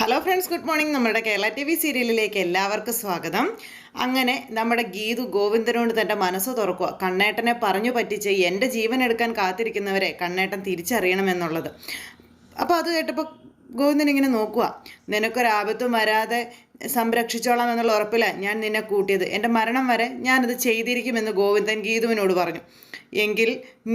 Hello friends good morning നമ്മുടെ Kerala T V സീരിയലിലേക്ക് എല്ലാവർക്കും സ്വാഗതം. അങ്ങനെ നമ്മുടെ ഗീതു ഗോവിന്ദനോട് തന്റെ മനസ്സ് തുറക്കുക. കണ്ണേട്ടനെ പറഞ്ഞു പറ്റിച്ച് എന്റെ ജീവൻ എടുക്കാൻ കാത്തിരിക്കുന്നവരെ കണ്ണേട്ടൻ തിരിച്ചറിയണമെന്നുള്ളത് അപ്പോൾ അത് കേട്ടപ്പോൾ ഗോവിന്ദൻ ഇങ്ങനെ നോക്കുക നിനക്കൊരാപത്തും വരാതെ സംരക്ഷിച്ചോളാം എന്നുള്ള ഉറപ്പിലാണ് ഞാൻ നിന്നെ കൂട്ടിയത്. എന്റെ മരണം വരെ ഞാനത് ചെയ്തിരിക്കുമെന്ന് ഗോവിന്ദൻ ഗീതുവിനോട് പറഞ്ഞു. എങ്കിൽ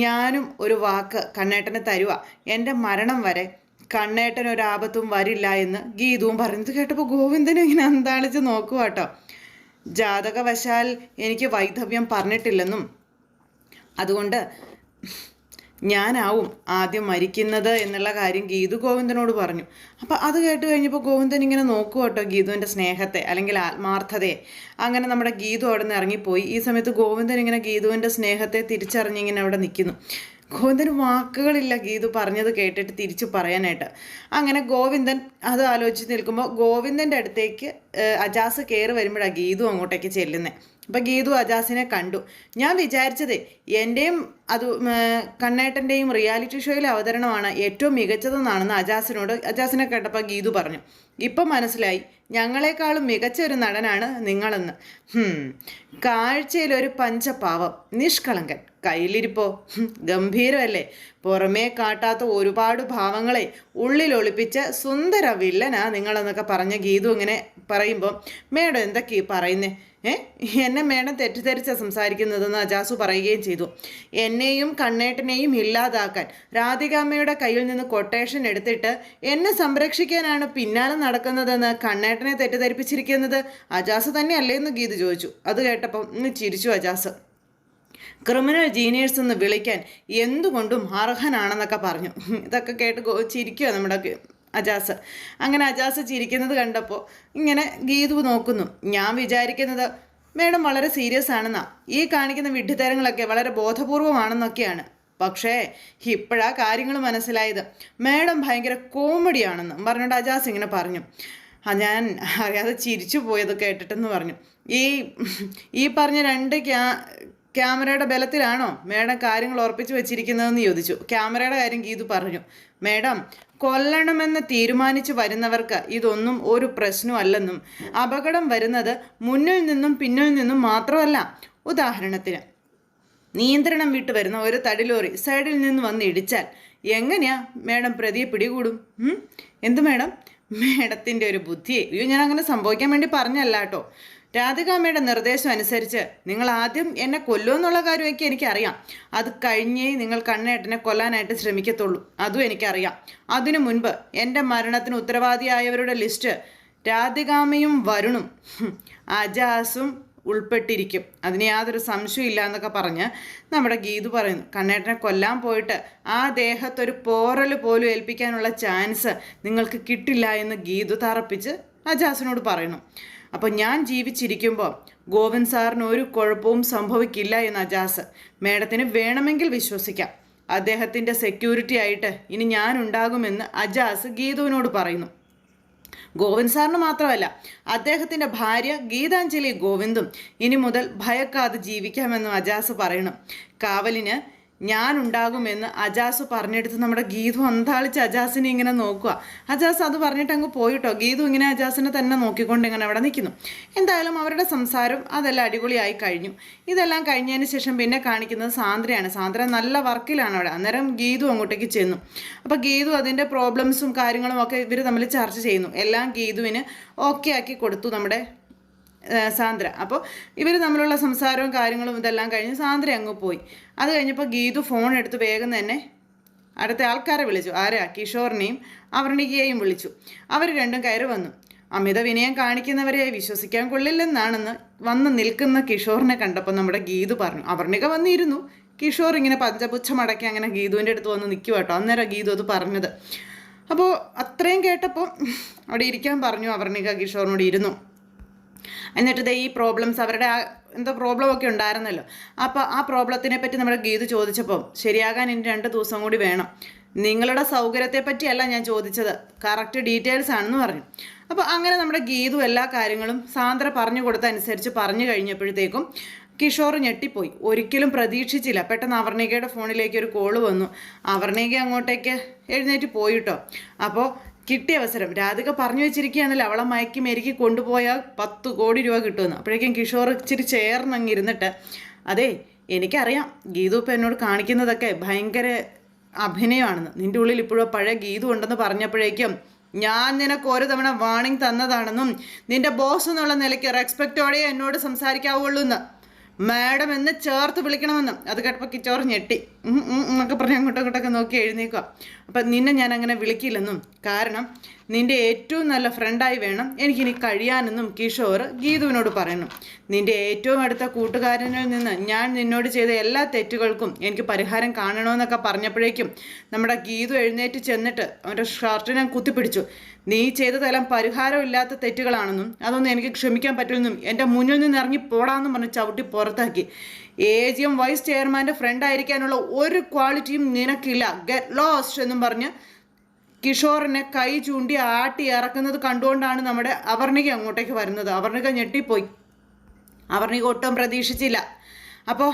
ഞാനും ഒരു വാക്ക് കണ്ണേട്ടനെ തരുക എന്റെ മരണം വരെ കണ്ണേട്ടൻ ഒരാപത്തും വരില്ല എന്ന് ഗീതവും പറഞ്ഞത് കേട്ടപ്പോൾ ഗോവിന്ദനും ഇങ്ങനെ അന്താളിച്ച് നോക്കുക കേട്ടോ ജാതകവശാൽ എനിക്ക് വൈധവ്യം പറഞ്ഞിട്ടില്ലെന്നും അതുകൊണ്ട് ഞാനാവും ആദ്യം മരിക്കുന്നത് എന്നുള്ള കാര്യം ഗീതു ഗോവിന്ദനോട് പറഞ്ഞു. അപ്പോൾ അത് കേട്ട് കഴിഞ്ഞപ്പോൾ ഗോവിന്ദൻ ഇങ്ങനെ നോക്കുക കേട്ടോ ഗീതുവിന്റെ സ്നേഹത്തെ അല്ലെങ്കിൽ ആത്മാർത്ഥതയെ. അങ്ങനെ നമ്മുടെ ഗീതു അവിടെ നിന്ന് ഇറങ്ങിപ്പോയി. ഈ സമയത്ത് ഗോവിന്ദൻ ഇങ്ങനെ ഗീതുവിന്റെ സ്നേഹത്തെ തിരിച്ചറിഞ്ഞിങ്ങനെ അവിടെ നിൽക്കുന്നു ഗോവിന്ദന് വാക്കുകളില്ല ഗീതു പറഞ്ഞത് കേട്ടിട്ട് തിരിച്ചു പറയാനായിട്ട്. അങ്ങനെ ഗോവിന്ദൻ അത് ആലോചിച്ച് നിൽക്കുമ്പോൾ ഗോവിന്ദന്റെ അടുത്തേക്ക് അജാസ് കയറി വരുമ്പോഴാണ് ഗീതു അങ്ങോട്ടേക്ക് ചെല്ലുന്നത് അപ്പം ഗീതു അജാസിനെ കണ്ടു. ഞാൻ വിചാരിച്ചതേ എന്റെയും അത് കണ്ണേട്ടന്റെയും റിയാലിറ്റി ഷോയിലെ അവതരണമാണ് ഏറ്റവും മികച്ചതെന്നാണെന്ന് അജാസിനോട് അജാസിനെ കേട്ടപ്പോൾ ഗീതു പറഞ്ഞു. ഇപ്പം മനസ്സിലായി. ഞങ്ങളെക്കാളും മികച്ച ഒരു നടനാണ് നിങ്ങളെന്ന്. കാഴ്ചയിൽ ഒരു പഞ്ചപാവം. നിഷ്കളങ്കൻ. കയ്യിലിരിപ്പോ. ഗംഭീരമല്ലേ? പുറമേ കാട്ടാത്ത ഒരുപാട് ഭാവങ്ങളെ ഉള്ളിൽ ഒളിപ്പിച്ച സുന്ദര വില്ലനാ നിങ്ങളെന്നൊക്കെ പറഞ്ഞ ഗീതു ഇങ്ങനെ പറയുമ്പോൾ മേഡം എന്തൊക്കെ പറയുന്നേ? ഏ? എന്നെ മേഡം തെറ്റിദ്ധരിച്ച സംസാരിക്കുന്നതെന്ന് അജാസു പറയുകയും ചെയ്തു. എന്നെയും കണ്ണേട്ടനെയും ഇല്ലാതാക്കാൻ രാധികാമ്മയുടെ കയ്യിൽ നിന്ന് കൊട്ടേഷൻ എടുത്തിട്ട് എന്നെ സംരക്ഷിക്കാനാണ് പിന്നാലെ നടക്കുന്നതെന്ന് കണ്ണേട്ടനെ തെറ്റിദ്ധരിപ്പിച്ചിരിക്കുന്നത് അജാസ് തന്നെയല്ലേ എന്ന് ഗീത് ചോദിച്ചു. അത് കേട്ടപ്പം ഇന്ന് ചിരിച്ചു അജാസ്. ക്രിമിനൽ ജീനിയേഴ്സ് എന്ന് വിളിക്കാൻ എന്തുകൊണ്ടും അർഹനാണെന്നൊക്കെ പറഞ്ഞു. ഇതൊക്കെ കേട്ട് ചിരിക്കുക നമ്മുടെ അജാസ്. അങ്ങനെ അജാസ് ചിരിക്കുന്നത് കണ്ടപ്പോൾ ഇങ്ങനെ ഗീതു നോക്കുന്നു. ഞാൻ വിചാരിക്കുന്നത് മേഡം വളരെ സീരിയസ് ആണെന്നാ. ഈ കാണിക്കുന്ന വിഡ്ഢിത്തരങ്ങളൊക്കെ വളരെ ബോധപൂർവമാണെന്നൊക്കെയാണ്. പക്ഷേ ഇപ്പോഴാ കാര്യങ്ങൾ മനസ്സിലായത്. മാഡം ഭയങ്കര കോമഡിയാണെന്ന് പറഞ്ഞുകൊണ്ട് അജാസ് ഇങ്ങനെ പറഞ്ഞു. ഞാൻ അറിയാതെ ചിരിച്ചു പോയത് കേട്ടിട്ടെന്ന് പറഞ്ഞു. ഈ ഈ പറഞ്ഞ രണ്ട് ക്യാ ക്യാമറയുടെ ബലത്തിലാണോ മേഡം കാര്യങ്ങൾ ഉറപ്പിച്ചു വെച്ചിരിക്കുന്നതെന്ന് ചോദിച്ചു. ക്യാമറയുടെ കാര്യം ഗീതു പറഞ്ഞു. മേഡം കൊല്ലണമെന്ന് തീരുമാനിച്ചു വരുന്നവർക്ക് ഇതൊന്നും ഒരു പ്രശ്നമല്ലെന്നും അപകടം വരുന്നത് മുന്നിൽ നിന്നും പിന്നിൽ നിന്നും മാത്രമല്ല. ഉദാഹരണത്തിന് നിയന്ത്രണം വിട്ടു വരുന്ന ഒരു തടിലോറി സൈഡിൽ നിന്ന് വന്ന് ഇടിച്ചാൽ എങ്ങനെയാ മേഡം പ്രതിയെ പിടികൂടും? എന്തു മേഡം? മേഡത്തിന്റെ ഒരു ബുദ്ധിയെ. അയ്യോ ഞാൻ അങ്ങനെ സംഭവിക്കാൻ വേണ്ടി പറഞ്ഞല്ല കേട്ടോ. രാധികാമ്മയുടെ നിർദ്ദേശം അനുസരിച്ച് നിങ്ങൾ ആദ്യം എന്നെ കൊല്ലുമെന്നുള്ള കാര്യമൊക്കെ എനിക്കറിയാം. അത് കഴിഞ്ഞേ നിങ്ങൾ കണ്ണേട്ടനെ കൊല്ലാനായിട്ട് ശ്രമിക്കത്തുള്ളൂ. അതും എനിക്കറിയാം. അതിനു മുൻപ് എന്റെ മരണത്തിന് ഉത്തരവാദിയായവരുടെ ലിസ്റ്റ് രാധികാമയും വരുണും. അജാസും ഉൾപ്പെട്ടിരിക്കും. അതിന് യാതൊരു സംശയമില്ല എന്നൊക്കെ പറഞ്ഞ് നമ്മുടെ ഗീതു പറയുന്നു കണ്ണേട്ടനെ കൊല്ലാൻ പോയിട്ട് ആ ദേഹത്തൊരു പോറൽ പോലും ഏൽപ്പിക്കാനുള്ള ചാൻസ് നിങ്ങൾക്ക് കിട്ടില്ല എന്ന് ഗീതു തറപ്പിച്ച് അജാസിനോട് പറയുന്നു. അപ്പോൾ ഞാൻ ജീവിച്ചിരിക്കുമ്പോൾ ഗോവിന്ദ് സാറിന് ഒരു കുഴപ്പവും സംഭവിക്കില്ല എന്ന് അജാസ് മേഡത്തിന് വേണമെങ്കിൽ വിശ്വസിക്കാം. അദ്ദേഹത്തിന്റെ സെക്യൂരിറ്റി ആയിട്ട് ഇനി ഞാനുണ്ടാകുമെന്ന് അജാസ് ഗീതുവിനോട് പറയുന്നു. ഗോവിന്ദ് സാറിന് മാത്രമല്ല അദ്ദേഹത്തിന്റെ ഭാര്യ ഗീതാഞ്ജലി ഗോവിന്ദും ഇനി മുതൽ ഭയക്കാതെ ജീവിക്കാമെന്നും അജാസ് പറയണം. കാവലിന് ഞാൻ ഉണ്ടാകുമെന്ന് അജാസ് പറഞ്ഞെടുത്ത് നമ്മുടെ ഗീതു അന്താളിച്ച് അജാസിനെ ഇങ്ങനെ നോക്കുക. അജാസ് അത് പറഞ്ഞിട്ട് അങ്ങ് പോയിട്ടോ? ഗീതു ഇങ്ങനെ അജാസിനെ തന്നെ നോക്കിക്കൊണ്ട് ഇങ്ങനെ അവിടെ നിൽക്കുന്നു. എന്തായാലും അവരുടെ സംസാരം അതെല്ലാം അടിപൊളിയായി കഴിഞ്ഞു. ഇതെല്ലാം കഴിഞ്ഞതിന് ശേഷം പിന്നെ കാണിക്കുന്നത് സാന്ദ്രയാണ്. സാന്ദ്ര നല്ല വർക്കിലാണ് അവിടെ. അന്നേരം ഗീതു അങ്ങോട്ടേക്ക് ചെന്നു. അപ്പോൾ ഗീതു അതിന്റെ പ്രോബ്ലംസും കാര്യങ്ങളും ഒക്കെ ഇവർ തമ്മിൽ ചർച്ച ചെയ്യുന്നു. എല്ലാം ഗീതുവിന് ഓക്കെ ആക്കി കൊടുത്തു നമ്മുടെ സാന്ദ്ര. അപ്പോൾ ഇവർ തമ്മിലുള്ള സംസാരവും കാര്യങ്ങളും ഇതെല്ലാം കഴിഞ്ഞ് സാന്ദ്ര അങ്ങ് പോയി. അത് കഴിഞ്ഞപ്പോൾ ഗീതു ഫോൺ എടുത്ത് വേഗം തന്നെ അടുത്ത ആൾക്കാരെ വിളിച്ചു. ആരാ? കിഷോറിനെയും അവർണികയെയും വിളിച്ചു. അവർ രണ്ടും കയറി വന്നു. അമിത വിനയം കാണിക്കുന്നവരെ വിശ്വസിക്കാൻ കൊള്ളില്ലെന്നാണെന്ന് വന്ന് നിൽക്കുന്ന കിഷോറിനെ കണ്ടപ്പോൾ നമ്മുടെ ഗീതു പറഞ്ഞു. അവർണിക വന്നിരുന്നു. കിഷോർ ഇങ്ങനെ പഞ്ചപുച്ഛമടക്കി അങ്ങനെ ഗീതുവിന്റെ അടുത്ത് വന്ന് നിൽക്കുക കേട്ടോ അന്നേരം ഗീതു അത് പറഞ്ഞത്. അപ്പോൾ അത്രയും കേട്ടപ്പോൾ അവിടെ ഇരിക്കാൻ പറഞ്ഞു അവർണിക കിഷോറിനോട് ഇരുന്നു. എന്നിട്ട് ഈ പ്രോബ്ലംസ് അവരുടെ ആ എന്തോ പ്രോബ്ലം ഒക്കെ ഉണ്ടായിരുന്നല്ലോ. അപ്പോൾ ആ പ്രോബ്ലത്തിനെ പറ്റി നമ്മുടെ ഗീത് ചോദിച്ചപ്പോൾ ശരിയാകാൻ ഇനി രണ്ട് ദിവസം കൂടി വേണം. നിങ്ങളുടെ സൗകര്യത്തെ പറ്റിയല്ല ഞാൻ ചോദിച്ചത്. കറക്റ്റ് ഡീറ്റെയിൽസ് ആണെന്ന് പറഞ്ഞു. അപ്പോൾ അങ്ങനെ നമ്മുടെ ഗീതു എല്ലാ കാര്യങ്ങളും സാന്ദ്ര പറഞ്ഞു കൊടുത്ത അനുസരിച്ച് പറഞ്ഞു കഴിഞ്ഞപ്പോഴത്തേക്കും കിഷോർ ഞെട്ടിപ്പോയി. ഒരിക്കലും പ്രതീക്ഷിച്ചില്ല. പെട്ടെന്ന് അവർണികയുടെ ഫോണിലേക്ക് ഒരു കോൾ വന്നു. അവർണിക അങ്ങോട്ടേക്ക് എഴുന്നേറ്റ് പോയിട്ടോ. അപ്പോൾ കിട്ടിയ അവസരം. രാധിക പറഞ്ഞു വെച്ചിരിക്കുകയാണല്ലോ അവളെ മയക്കി മെരുക്കി കൊണ്ടുപോയാൽ പത്ത് കോടി രൂപ കിട്ടുമെന്ന്. അപ്പോഴേക്കും കിഷോർ ഇച്ചിരി ചേർന്നങ്ങിരുന്നിട്ട് അതെ എനിക്കറിയാം. ഗീതു ഇപ്പം എന്നോട് കാണിക്കുന്നതൊക്കെ ഭയങ്കര അഭിനയമാണെന്ന്. നിന്റെ ഉള്ളിൽ ഇപ്പോഴും പഴയ ഗീതു ഉണ്ടെന്ന് പറഞ്ഞപ്പോഴേക്കും ഞാൻ നിനക്ക് ഒരു തവണ വാണിംഗ് തന്നതാണെന്നും നിന്റെ ബോസ് എന്നുള്ള നിലയ്ക്ക് റെസ്പെക്റ്റോടെ എന്നോട് സംസാരിക്കാവുള്ളൂ എന്ന്. മാഡം എന്ന് ചേർത്ത് വിളിക്കണമെന്നും. അത് കേട്ടപ്പോൾ കിച്ചോർ ഞെട്ടി. എന്നൊക്കെ പറഞ്ഞ് അങ്ങോട്ടും ഇങ്ങോട്ടൊക്കെ നോക്കി എഴുന്നേക്കുക അപ്പം നിന്നെ ഞാൻ അങ്ങനെ വിളിക്കില്ലെന്നും കാരണം നിന്റെ ഏറ്റവും നല്ല ഫ്രണ്ടായി വേണം എനിക്കിനി കഴിയാനെന്നും കിഷോർ ഗീതുവിനോട് പറയുന്നു. നിന്റെ ഏറ്റവും അടുത്ത കൂട്ടുകാരനിൽ നിന്ന് ഞാൻ നിന്നോട് ചെയ്ത എല്ലാ തെറ്റുകൾക്കും എനിക്ക് പരിഹാരം കാണണമെന്നൊക്കെ പറഞ്ഞപ്പോഴേക്കും നമ്മുടെ ഗീതു എഴുന്നേറ്റ് ചെന്നിട്ട് അവന്റെ ഷർട്ടിനെ കുത്തിപ്പിടിച്ചു. നീ ചെയ്തതെല്ലാം പരിഹാരമില്ലാത്ത തെറ്റുകളാണെന്നും അതൊന്നും എനിക്ക് ക്ഷമിക്കാൻ പറ്റില്ലെന്നും എന്റെ മുന്നിൽ നിന്ന് ഇറങ്ങി പോടാന്നും പറഞ്ഞ് ചവിട്ടി പുറത്താക്കി. എ ജി എം വൈസ് ചെയർമാന്റെ ഫ്രണ്ട് ആയിരിക്കാനുള്ള ഒരു ക്വാളിറ്റിയും നിനക്കില്ല. ഗെറ്റ് ലോസ്റ്റ് എന്നും പറഞ്ഞ് കിഷോറിനെ കൈ ചൂണ്ടി ആട്ടി ഇറക്കുന്നത് കണ്ടുകൊണ്ടാണ് നമ്മുടെ അവർണിക അങ്ങോട്ടേക്ക് വരുന്നത്. അവർണിക ഞെട്ടിപ്പോയി. അവർണിക ഒട്ടും പ്രതീക്ഷിച്ചില്ല. അപ്പോൾ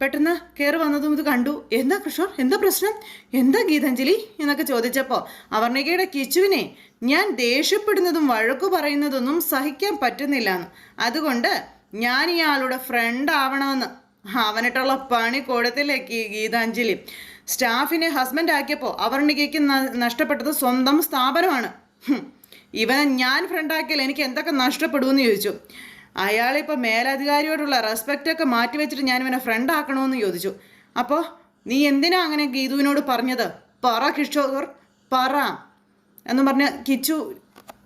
പെട്ടെന്ന് കയറി വന്നതും ഇത് കണ്ടു. എന്താ കിഷോർ? എന്താ പ്രശ്നം? എന്താ ഗീതാഞ്ജലി? എന്നൊക്കെ ചോദിച്ചപ്പോൾ അവർണികയുടെ കിച്ചുവിനെ ഞാൻ ദേഷ്യപ്പെടുന്നതും വഴക്കു പറയുന്നതൊന്നും സഹിക്കാൻ പറ്റുന്നില്ല എന്ന് അതുകൊണ്ട് ഞാൻ ഇയാളുടെ ഫ്രണ്ട് ആവണമെന്ന് അവനിട്ടുള്ള പണി കൊടുത്തില്ലേ ഗീ- ഗീതാഞ്ജലി. സ്റ്റാഫിനെ ഹസ്ബൻഡ് ആക്കിയപ്പോൾ അവർണികയ്ക്ക് നഷ്ടപ്പെട്ടത് സ്വന്തം സ്ഥാപനമാണ്. ഇവനെ ഞാൻ ഫ്രണ്ടാക്കിയാൽ എനിക്ക് എന്തൊക്കെ നഷ്ടപ്പെടുമെന്ന് ചോദിച്ചു. അയാളിപ്പോൾ മേലധികാരിയോടുള്ള റെസ്പെക്റ്റൊക്കെ മാറ്റി വെച്ചിട്ട് ഞാൻ ഇവനെ ഫ്രണ്ട് ആക്കണമെന്ന് ചോദിച്ചു. അപ്പോൾ നീ എന്തിനാ അങ്ങനെ ഗീതുവിനോട് പറഞ്ഞത്? പറ കിഷോർ പറ. എന്ന് പറഞ്ഞ് കിച്ചു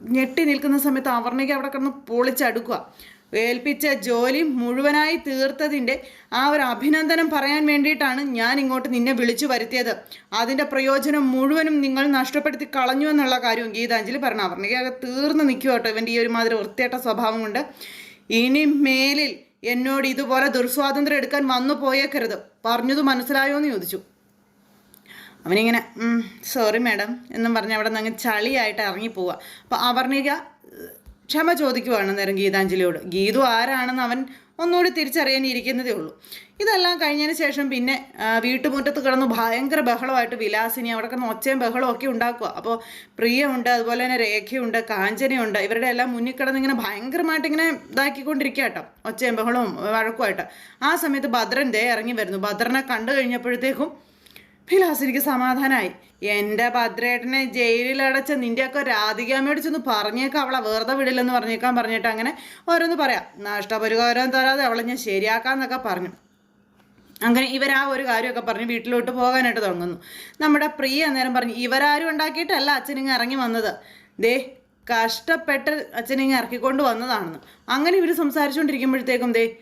ഞെട്ടി നിൽക്കുന്ന സമയത്ത് അവർണിക അവിടെ കിടന്ന് പൊളിച്ചടുക്കുക. ഏൽപ്പിച്ച ജോലി മുഴുവനായി തീർത്തതിന്റെ ആ ഒരു അഭിനന്ദനം പറയാൻ വേണ്ടിയിട്ടാണ് ഞാൻ ഇങ്ങോട്ട് നിന്നെ വിളിച്ചു വരുത്തിയത്. അതിന്റെ പ്രയോജനം മുഴുവനും നിങ്ങൾ നഷ്ടപ്പെടുത്തി കളഞ്ഞു എന്നുള്ള കാര്യവും ഗീതാഞ്ജലി പറഞ്ഞു അവർണിക തീർന്ന് നിൽക്കുക കേട്ടോ. ഇവന്റെ ഈ ഒരു മാതിരി വൃത്തിയേട്ട സ്വഭാവം കൊണ്ട് ഇനി മേലിൽ എന്നോട് ഇതുപോലെ ദുർസ്വാതന്ത്ര്യം എടുക്കാൻ വന്നു പോയേക്കരുത്. പറഞ്ഞത് മനസ്സിലായോ എന്ന് ചോദിച്ചു. അവനിങ്ങനെ സോറി മാഡം എന്നും പറഞ്ഞ് അവിടെ നിന്ന് അങ്ങ് ചളിയായിട്ട് ഇറങ്ങി പോവുക അപ്പോൾ അവർണിക ക്ഷമ ചോദിക്കുവാണ് നേരം ഗീതാഞ്ജലിയോട്. ഗീതു ആരാണെന്ന് അവൻ ഒന്നുകൂടി തിരിച്ചറിയാനിരിക്കുന്നതേ ഉള്ളൂ. ഇതെല്ലാം കഴിഞ്ഞതിന് ശേഷം പിന്നെ വീട്ടുമുറ്റത്ത് കിടന്ന് ഭയങ്കര ബഹളമായിട്ട് വിലാസിനി അവിടെ കിടന്ന് ഒച്ചയും ബഹളവും ഒക്കെ ഉണ്ടാക്കുക. അപ്പോൾ പ്രിയമുണ്ട് അതുപോലെ തന്നെ രേഖയുണ്ട് കാഞ്ചനയുണ്ട് ഇവരുടെ എല്ലാം മുന്നിൽ കിടന്ന് ഇങ്ങനെ ഭയങ്കരമായിട്ട് ഇങ്ങനെ ഇതാക്കിക്കൊണ്ടിരിക്കുക കേട്ടോ ഒച്ചയും ബഹളവും വഴക്കുമായിട്ട്. ആ സമയത്ത് ഭദ്രൻ ദേ ഇറങ്ങി വരുന്നു. ഭദ്രനെ കണ്ടു കഴിഞ്ഞപ്പോഴത്തേക്കും വിലാസിനിക്ക് സമാധാനമായി എന്റെ ഭദ്രേട്ടനെ ജയിലിൽ ജയിലിലടച്ച നിന്റെയൊക്കെ രാധികാമ്മയോട് ചെന്ന് പറഞ്ഞേക്കാം അവളെ വെറുതെ വിടില്ലെന്ന് പറഞ്ഞേക്കാൻ പറഞ്ഞിട്ട് അങ്ങനെ ഓരോന്ന് പറയാം. നഷ്ടപരിഹാരം തരാതെ അവളെ ഞാൻ ശരിയാക്കാമെന്നൊക്കെ പറഞ്ഞു. അങ്ങനെ ഇവർ ആ ഒരു കാര്യമൊക്കെ പറഞ്ഞ് വീട്ടിലോട്ട് പോകാനായിട്ട് തുടങ്ങുന്നു. നമ്മുടെ പ്രിയ അന്നേരം പറഞ്ഞു ഇവരാരും ഉണ്ടാക്കിയിട്ടല്ല അച്ഛനിങ്ങ് ഇറങ്ങി വന്നത്. ദേ കഷ്ടപ്പെട്ട് അച്ഛനിങ്ങ് ഇറക്കിക്കൊണ്ട് വന്നതാണെന്ന്. അങ്ങനെ ഇവർ സംസാരിച്ചുകൊണ്ടിരിക്കുമ്പോഴത്തേക്കും ദേ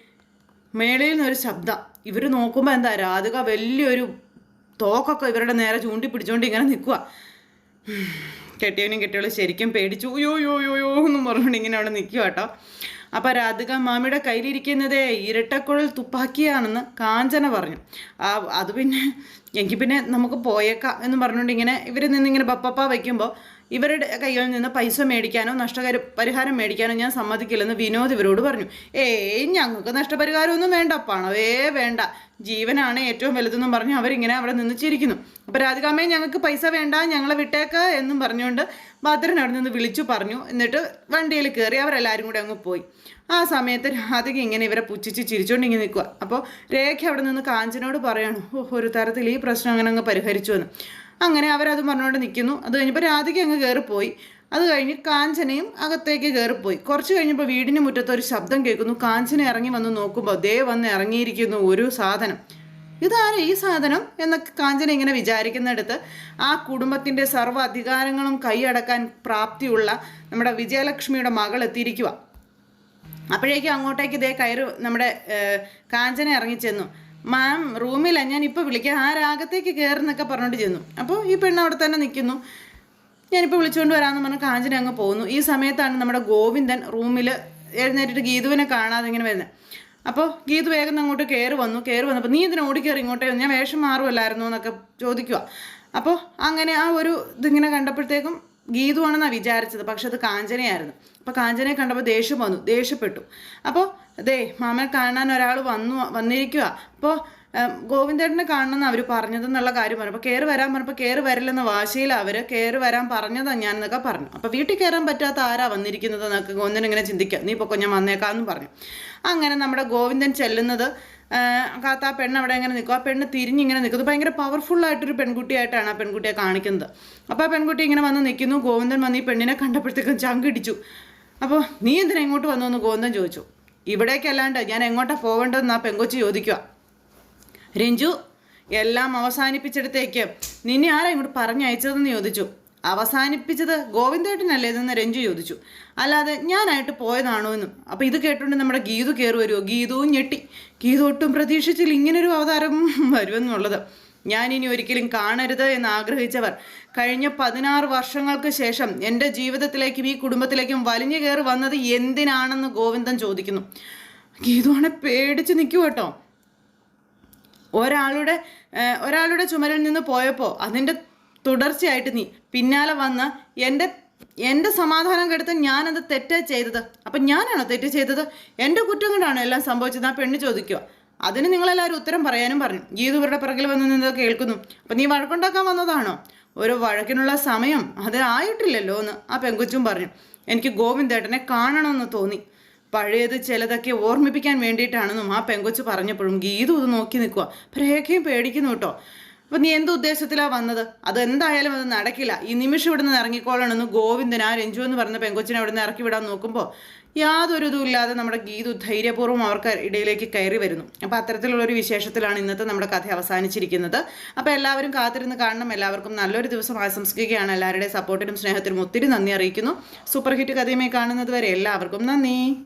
മേളയിൽ നിന്നൊരു ശബ്ദം. ഇവർ നോക്കുമ്പോൾ എന്താ രാധിക വലിയൊരു തോക്കൊക്കെ ഇവരുടെ നേരെ ചൂണ്ടി പിടിച്ചോണ്ട് ഇങ്ങനെ നിൽക്കുക കെട്ടിയവനും കെട്ടിയോളും ശരിക്കും പേടിച്ചു. യോ യോ യോ യോ എന്നും പറഞ്ഞുകൊണ്ട് ഇങ്ങനെ അവിടെ നിൽക്കുക കേട്ടോ. അപ്പം രാധിക മാമിയുടെ കയ്യിലിരിക്കുന്നത് ഇരട്ടക്കുഴൽ തുപ്പാക്കിയാണെന്ന് കാഞ്ചന പറഞ്ഞു. ആ അത് പിന്നെ എങ്കിൽ പിന്നെ നമുക്ക് പോയേക്കാം എന്ന് പറഞ്ഞുകൊണ്ട് ഇങ്ങനെ ഇവർ നിന്നിങ്ങനെ ബപ്പപ്പ വയ്ക്കുമ്പോൾ ഇവരുടെ കയ്യിൽ നിന്ന് പൈസ മേടിക്കാനോ നഷ്ടകര പരിഹാരം മേടിക്കാനോ ഞാൻ സമ്മതിക്കില്ലെന്ന് വിനോദ് ഇവരോട് പറഞ്ഞു. ഏയ് ഞങ്ങൾക്ക് നഷ്ടപരിഹാരമൊന്നും വേണ്ട. പണവേ വേണ്ട. ജീവനാണ് ഏറ്റവും വലുതെന്നും പറഞ്ഞ് അവരിങ്ങനെ അവിടെ നിന്ന് ചിരിക്കുന്നു. അപ്പോൾ രാധികാമ്മയെ ഞങ്ങൾക്ക് പൈസ വേണ്ട ഞങ്ങളെ വിട്ടേക്ക് എന്നും പറഞ്ഞുകൊണ്ട് ഭദ്രൻ അവിടെ നിന്ന് വിളിച്ചു പറഞ്ഞു. എന്നിട്ട് വണ്ടിയിൽ കയറി അവരെല്ലാവരും കൂടെ അങ്ങ് പോയി. ആ സമയത്ത് രാധിക ഇങ്ങനെ ഇവരെ പുച്ഛിച്ച് ചിരിച്ചുകൊണ്ട് ഇങ്ങനെ നിൽക്കുക അപ്പോൾ രേഖ അവിടെ നിന്ന് കാഞ്ചനോട് പറയണം ഓ ഒരു തരത്തിൽ ഈ പ്രശ്നം അങ്ങനെ അങ്ങ് പരിഹരിച്ചു എന്ന്. അങ്ങനെ അവരത് പറഞ്ഞുകൊണ്ട് നിൽക്കുന്നു അത് കഴിഞ്ഞപ്പോൾ രാധിക അങ്ങ് കയറിപ്പോയി അത് കഴിഞ്ഞ് കാഞ്ചനയും അകത്തേക്ക് കയറിപ്പോയി കുറച്ച് കഴിഞ്ഞപ്പോൾ വീടിന് മുറ്റത്ത് ഒരു ശബ്ദം കേൾക്കുന്നു. കാഞ്ചന ഇറങ്ങി വന്ന് നോക്കുമ്പോൾ ദേ വന്ന് ഇറങ്ങിയിരിക്കുന്നു ഒരു സാധനം. ഇതാണ് ഈ സാധനം എന്നൊക്കെ കാഞ്ചന ഇങ്ങനെ വിചാരിക്കുന്നിടത്ത് ആ കുടുംബത്തിന്റെ സർവ അധികാരങ്ങളും കൈയടക്കാൻ പ്രാപ്തിയുള്ള നമ്മുടെ വിജയലക്ഷ്മിയുടെ മകൾ എത്തിയിരിക്കുക അപ്പോഴേക്കും അങ്ങോട്ടേക്ക് ഇതേ കയറ് നമ്മുടെ കാഞ്ചന ഇറങ്ങി ചെന്നു മാം റൂമില്ല ഞാൻ ഇപ്പോൾ വിളിക്കാം. ആ രാഗത്തേക്ക് കയറുന്നൊക്കെ പറഞ്ഞുകൊണ്ട് ചെന്നു. അപ്പോൾ ഈ പെണ്ണ് അവിടെ തന്നെ നിൽക്കുന്നു ഞാനിപ്പോൾ വിളിച്ചുകൊണ്ട് വരാമെന്ന് പറഞ്ഞ് കാഞ്ചന അങ്ങ് പോകുന്നു ഈ സമയത്താണ് നമ്മുടെ ഗോവിന്ദൻ റൂമിൽ എഴുന്നേറ്റിട്ട് ഗീതുവിനെ കാണാതെ ഇങ്ങനെ വരുന്നത് അപ്പോൾ ഗീതു വേഗം അങ്ങോട്ട് കയറി വന്നു. കയറി വന്നപ്പോൾ നീ ഇതിനെ ഓടിക്കയറി ഇങ്ങോട്ടേ. ഞാൻ വേഷം മാറുമല്ലായിരുന്നു എന്നൊക്കെ ചോദിക്കുക അപ്പോൾ അങ്ങനെ ആ ഒരു ഇതിങ്ങനെ കണ്ടപ്പോഴത്തേക്കും ഗീതു ആണെന്നാണ് വിചാരിച്ചത്. പക്ഷെ അത് കാഞ്ചനയായിരുന്നു. അപ്പോൾ കാഞ്ചനയെ കണ്ടപ്പോൾ ദേഷ്യം വന്നു. ദേഷ്യപ്പെട്ടു. അപ്പോൾ ദേ മാമനെ കാണാൻ ഒരാൾ വന്നു വന്നിരിക്കുക അപ്പോൾ ഗോവിന്ദേട്ടനെ കാണണമെന്ന് അവർ പറഞ്ഞതെന്നുള്ള കാര്യം പറഞ്ഞു. അപ്പോൾ കയറി വരാൻ പറഞ്ഞപ്പോൾ കയറി വരില്ലെന്ന വാശിയിൽ അവർ കയറി വരാൻ പറഞ്ഞതാണ് ഞാൻ എന്നൊക്കെ പറഞ്ഞു. അപ്പോൾ വീട്ടിൽ കയറാൻ പറ്റാത്ത ആരാ വന്നിരിക്കുന്നത് എന്നൊക്കെ ഗോവിന്ദൻ ഇങ്ങനെ ചിന്തിക്കുക. നീ ഇപ്പോൾ ഞാൻ വന്നേക്കാമെന്ന് പറഞ്ഞു. അങ്ങനെ നമ്മുടെ ഗോവിന്ദൻ ചെല്ലുന്നത് കാത്ത ആ പെണ്ണ് അവിടെ ഇങ്ങനെ നിൽക്കും. ആ പെണ്ണ് തിരിഞ്ഞിങ്ങനെ നിൽക്കുന്നത് ഭയങ്കര പവർഫുള്ളായിട്ടൊരു പെൺകുട്ടിയായിട്ടാണ് ആ പെൺകുട്ടിയെ കാണിക്കുന്നത്. അപ്പോൾ ആ പെൺകുട്ടി ഇങ്ങനെ വന്ന് നിൽക്കുന്നു. ഗോവിന്ദൻ വന്ന് ഈ പെണ്ണിനെ കണ്ടപ്പോഴത്തേക്കും ചങ്കിടിച്ചു. അപ്പോൾ നീ എന്തിനാ ഇങ്ങോട്ട് വന്നു എന്ന് ഗോവിന്ദൻ ചോദിച്ചു. ഇവിടേക്കല്ലാണ്ട് ഞാൻ എങ്ങോട്ടാണ് പോകേണ്ടതെന്ന് ആ പെങ്കൊച്ചു ചോദിക്കുക രഞ്ജു എല്ലാം അവസാനിപ്പിച്ചെടുത്തേക്ക് നിന്നെ ആരാ ഇങ്ങോട്ട് പറഞ്ഞയച്ചതെന്ന് ചോദിച്ചു. അവസാനിപ്പിച്ചത് ഗോവിന്ദേട്ടനല്ലേ ഇതെന്ന് രഞ്ജു ചോദിച്ചു. അല്ലാതെ ഞാനായിട്ട് പോയതാണോ എന്നും. അപ്പോൾ ഇത് കേട്ടുകൊണ്ട് നമ്മുടെ ഗീതു കയറി വരുമോ ഗീതുവും ഞെട്ടി. ഗീതു ഒട്ടും പ്രതീക്ഷിച്ചില്ല ഇങ്ങനൊരു അവതാരം വരുമെന്നുള്ളത്. ഞാൻ ഇനി ഒരിക്കലും കാണരുത് എന്ന് ആഗ്രഹിച്ചവർ കഴിഞ്ഞ പതിനാറ് വർഷങ്ങൾക്ക് ശേഷം എന്റെ ജീവിതത്തിലേക്കും ഈ കുടുംബത്തിലേക്കും വലിഞ്ഞു കയറി വന്നത് എന്തിനാണെന്ന് ഗോവിന്ദൻ ചോദിക്കുന്നു. ഗീതുവാണെ പേടിച്ച് നിൽക്കൂ കേട്ടോ. ഒരാളുടെ ഒരാളുടെ ചുമരിൽ നിന്ന് പോയപ്പോൾ അതിന്റെ തുടർച്ചയായിട്ട് നീ പിന്നാലെ വന്ന് എന്റെ എന്റെ സമാധാനം കെടുത്ത് ഞാനത് തെറ്റാ ചെയ്തത്. അപ്പം ഞാനാണോ തെറ്റ് ചെയ്തത്? എന്റെ കുറ്റം കൊണ്ടാണോ എല്ലാം സംഭവിച്ചത്? ആ പെണ്ണ് ചോദിക്കുക അതിന് നിങ്ങളെല്ലാവരും ഉത്തരം പറയാനും പറഞ്ഞു. ഗീതു ഇവരുടെ പിറകിൽ വന്ന് നിന്നത് കേൾക്കുന്നു. അപ്പം നീ വഴക്കുണ്ടാക്കാൻ വന്നതാണോ? ഒരു വഴക്കിനുള്ള സമയം അത് ആയിട്ടില്ലല്ലോ എന്ന് ആ പെങ്കുച്ചും പറഞ്ഞു. എനിക്ക് ഗോവിന്ദേട്ടനെ കാണണമെന്ന് തോന്നി. പഴയത് ചിലതൊക്കെ ഓർമ്മിപ്പിക്കാൻ വേണ്ടിയിട്ടാണെന്നും ആ പെങ്കൊച്ച് പറഞ്ഞപ്പോഴും ഗീതു ഇത് നോക്കി നിൽക്കുക രേഖയും പേടിക്കുന്നു കേട്ടോ. അപ്പം നീ എന്ത് ഉദ്ദേശത്തിലാണ് വന്നത്? അത് എന്തായാലും അത് നടക്കില്ല. ഈ നിമിഷം ഇവിടെ നിന്ന് ഇറങ്ങിക്കോളണമെന്ന് ഗോവിന്ദൻ ആ രഞ്ജു എന്ന് പറഞ്ഞ പെങ്കൊച്ചിനെ അവിടെ നിന്ന് ഇറക്കി വിടാൻ നോക്കുമ്പോൾ യാതൊരു ഇതും ഇല്ലാതെ നമ്മുടെ ഗീതു ധൈര്യപൂർവം അവർക്ക് ഇടയിലേക്ക് കയറി വരുന്നു. അപ്പോൾ അത്തരത്തിലുള്ള ഒരു വിശേഷത്തിലാണ് ഇന്നത്തെ നമ്മുടെ കഥ അവസാനിച്ചിരിക്കുന്നത്. അപ്പോൾ എല്ലാവരും കാത്തിരുന്ന് കാണണം. എല്ലാവർക്കും നല്ലൊരു ദിവസം ആശംസിക്കുകയാണ്. എല്ലാവരുടെയും സപ്പോർട്ടിനും സ്നേഹത്തിനും ഒത്തിരി നന്ദി അറിയിക്കുന്നു. സൂപ്പർ ഹിറ്റ് കഥയുമായി കാണുന്നത് വരെ എല്ലാവർക്കും നന്ദി.